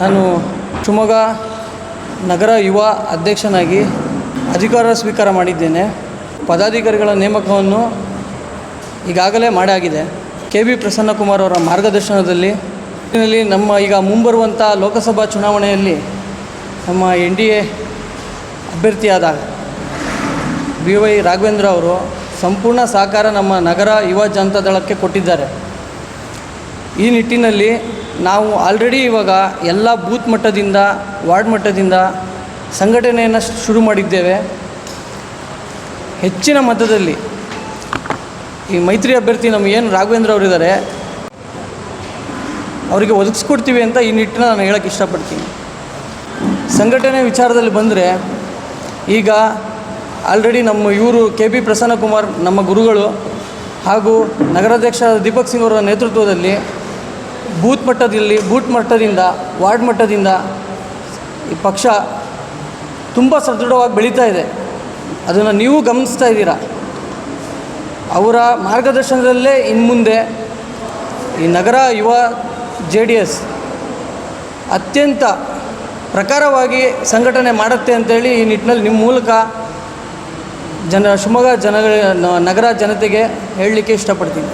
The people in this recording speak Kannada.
ನಾನು ಶಿವಮೊಗ್ಗ ನಗರ ಯುವ ಅಧ್ಯಕ್ಷನಾಗಿ ಅಧಿಕಾರ ಸ್ವೀಕಾರ ಮಾಡಿದ್ದೇನೆ. ಪದಾಧಿಕಾರಿಗಳ ನೇಮಕವನ್ನು ಈಗಾಗಲೇ ಮಾಡಾಗಿದೆ. ಕೆ ಬಿ ಪ್ರಸನ್ನಕುಮಾರ್ ಅವರ ಮಾರ್ಗದರ್ಶನದಲ್ಲಿ ನಮ್ಮ ಈಗ ಮುಂಬರುವಂಥ ಲೋಕಸಭಾ ಚುನಾವಣೆಯಲ್ಲಿ ನಮ್ಮ ಎನ್ ಡಿ ಎ ಅಭ್ಯರ್ಥಿಯಾದ ಬಿ ವೈ ರಾಘವೇಂದ್ರ ಅವರು ಸಂಪೂರ್ಣ ಸಹಕಾರ ನಮ್ಮ ನಗರ ಯುವ ಜನತಾದಳಕ್ಕೆ ಕೊಟ್ಟಿದ್ದಾರೆ. ಈ ನಿಟ್ಟಿನಲ್ಲಿ ನಾವು ಆಲ್ರೆಡಿ ಇವಾಗ ಎಲ್ಲ ಬೂತ್ ಮಟ್ಟದಿಂದ, ವಾರ್ಡ್ ಮಟ್ಟದಿಂದ ಸಂಘಟನೆಯನ್ನು ಶುರು ಮಾಡಿದ್ದೇವೆ. ಹೆಚ್ಚಿನ ಮತದಲ್ಲಿ ಈ ಮೈತ್ರಿ ಅಭ್ಯರ್ಥಿ ನಮ್ಮ ಏನು ರಾಘವೇಂದ್ರ ಅವರಿದ್ದಾರೆ. ಅವರಿಗೆ ಒದಗಿಸ್ಕೊಡ್ತೀವಿ ಅಂತ ಈ ನಿಟ್ಟಿನ ನಾನು ಹೇಳೋಕ್ಕೆ ಇಷ್ಟಪಡ್ತೀನಿ. ಸಂಘಟನೆ ವಿಚಾರದಲ್ಲಿ ಬಂದರೆ ಈಗ ಆಲ್ರೆಡಿ ನಮ್ಮ ಇವರು ಕೆ ಬಿ ಪ್ರಸನ್ನಕುಮಾರ್ ನಮ್ಮ ಗುರುಗಳು ಹಾಗೂ ನಗರಾಧ್ಯಕ್ಷ ದೀಪಕ್ ಸಿಂಗ್ ಅವರ ನೇತೃತ್ವದಲ್ಲಿ ಬೂತ್ ಮಟ್ಟದಲ್ಲಿ, ಬೂತ್ ಮಟ್ಟದಿಂದ, ವಾರ್ಡ್ ಮಟ್ಟದಿಂದ ಈ ಪಕ್ಷ ತುಂಬ ಸದೃಢವಾಗಿ ಬೆಳೀತಾ ಇದೆ. ಅದನ್ನು ನೀವು ಗಮನಿಸ್ತಾ ಇದ್ದೀರಾ? ಅವರ ಮಾರ್ಗದರ್ಶನದಲ್ಲೇ ಇನ್ನು ಮುಂದೆ ಈ ನಗರ ಯುವ ಜೆ ಡಿ ಎಸ್ ಅತ್ಯಂತ ಪ್ರಕಾರವಾಗಿ ಸಂಘಟನೆ ಮಾಡುತ್ತೆ ಅಂತೇಳಿ ಈ ನಿಟ್ಟಿನಲ್ಲಿ ನಿಮ್ಮ ಮೂಲಕ ಜನ, ಶಿವಮೊಗ್ಗ ಜನಗಳ, ನಗರ ಜನತೆಗೆ ಹೇಳಲಿಕ್ಕೆ ಇಷ್ಟಪಡ್ತೀನಿ.